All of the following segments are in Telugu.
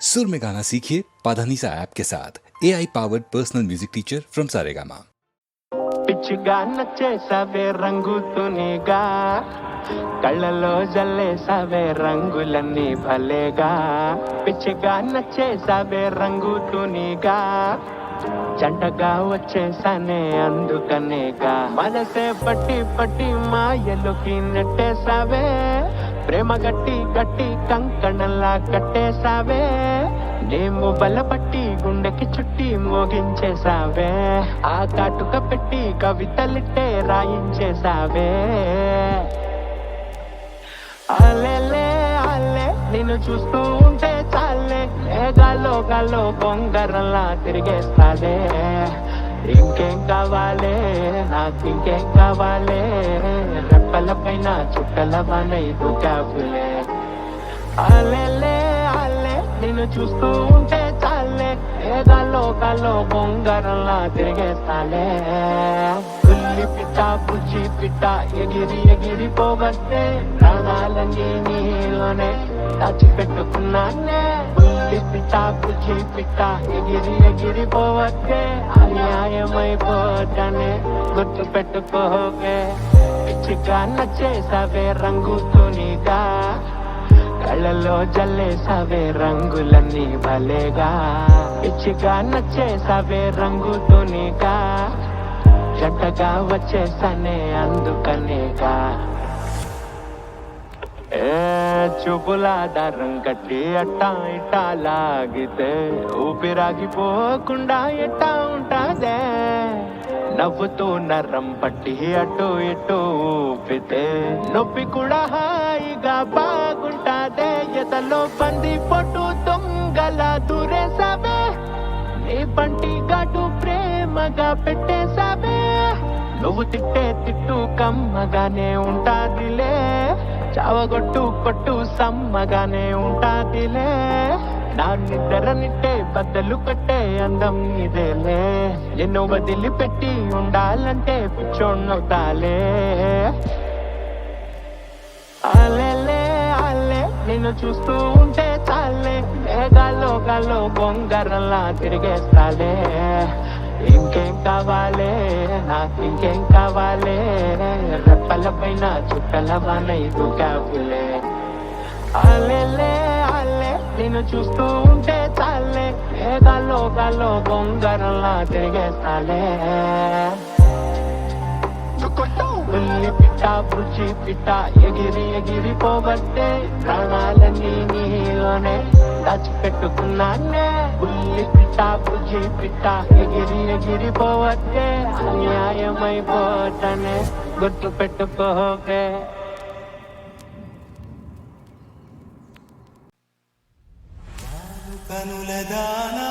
सुर में गाना सीखिए पाधानीसा ऐप के साथ A I powered personal music teacher from Saregama పిచ్చిగా నచ్చేసావే రంగు తునిగా కళ్ళలో జల్లేసావే రంగులన్నీ భలేగా పిచ్చిగా నచ్చేసావే రంగు తునిగా జంటగా వచ్చేసానే అందుకనేగా మనసే పట్టి పట్టి మాయలోకి నెట్టేసావే ప్రేమ గట్టి గట్టి కంకణంలా కట్టేసావే నేము బలపట్టి గుండెకి చుట్టి మోగించేసావే ఆ కాటుక పెట్టి కవితలిట్టే రాయించేసావే అలెలే అల్లే నిన్ను చూస్తూ ఉంటే చాలే. గాలో గాలో బొంగరంలా తిరిగేస్తాలే. ఇంకేం కావాలే? నాకు ఇంకేం కావాలే? రెప్పల పైన చుక్కల వానై దూకావులే అలెలే అల్లే నిన్ను చూస్తూ ఉంటే చాలే. ఏదాలో కాలో బొంగరంలా తిరిగేస్తాలే. పుల్లి పిట్ట పుచ్చి పిట్ట ఎగిరి ఎగిరి పోవస్తే ప్రాణాలన్నీ నీలోనే దాచిపెట్టుకున్నానే పిట్టా పుచ్చి పిట్ట ఎగిరి ఎగిరి పోవస్తే అన్యాయమైపోతానే గుర్తు పెట్టుకోకే పిచ్చిగా నచ్చేసావే రంగు తునిగా కళ్ళలో జల్లేసావే రంగులన్నీ భలేగా పిచ్చిగా నచ్చేసావే రంగు తునిగా చెడ్డగా వచ్చేసానే అందుకనేగా చూపులా దారం కట్టి అట్టా ఇట్టా లాగితే ఊపిరాగిపోకుండా ఎట్టా ఉంటాదే? నవ్వుతూ నరం పట్టి అటు ఇటు ఊపితే నొప్పి కూడా హాయిగా బాగుంటాదే? ఎతలో పంది పొట్టు దొంగల దూరేసావే నీ పంటి గాటు ప్రేమగా పెట్టేసావే నువ్వు తిట్టే తిట్టు కమ్మగానే ఉంటాదిలే. చావగొట్టు కొట్టు సమ్మగానే ఉంటాదిలే. నా నిద్ర నిట్టే బద్దలు కట్టే అందం ఇదేలే. నిన్ను వదిలిపెట్టి ఉండాలంటే పిచ్చోన్నవుతాలే అలెలే అల్లే నిన్ను చూస్తూ ఉంటే చాలే. మేఘాలో గాల్లో బొంగరంలా తిరిగేస్తాలే. ఇంకేం కావాలే? నాకు ఇంకేం కావాలే? రెప్పల పైన చుట్టల వానై దూకావులే అలెలే అల్లే. నిన్ను చూస్తూ ఉంటే చాలే. మేఘాల్లో గాల్లో బొంగరంలా తిరిగేస్తాలే ఉల్లి పిట్ట పుచ్చి పిట్ట ఎగిరి ఎగిరి పోవస్తే ప్రాణాలన్నీ నీలోనే దాచిపెట్టుకున్నానే. ఉల్లి పిట్ట బుజ్జి పిట్ట ఎగిరి ఎగిరి పోవస్తే గుర్తు పెట్టుకోకే కనుల దానా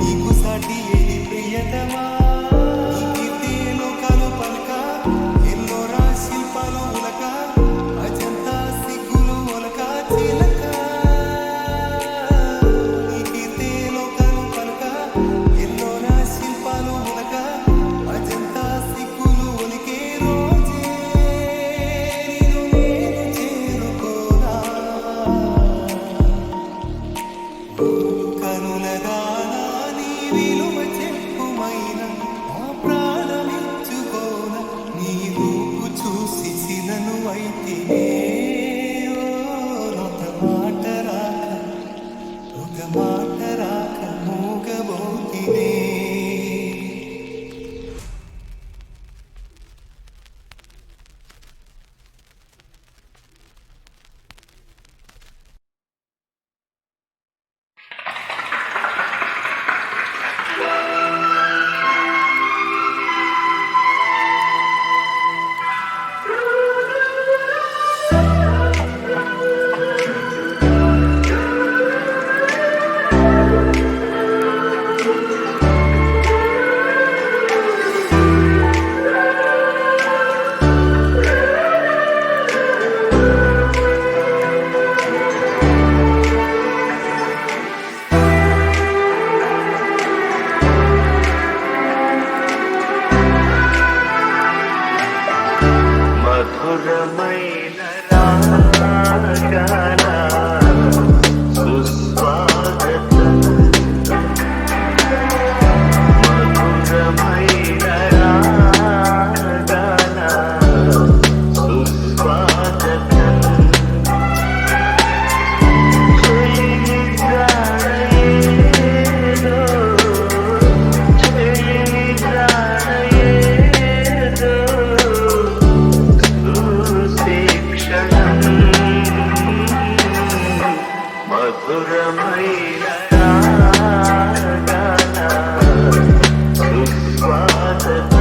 You. Oh, my God.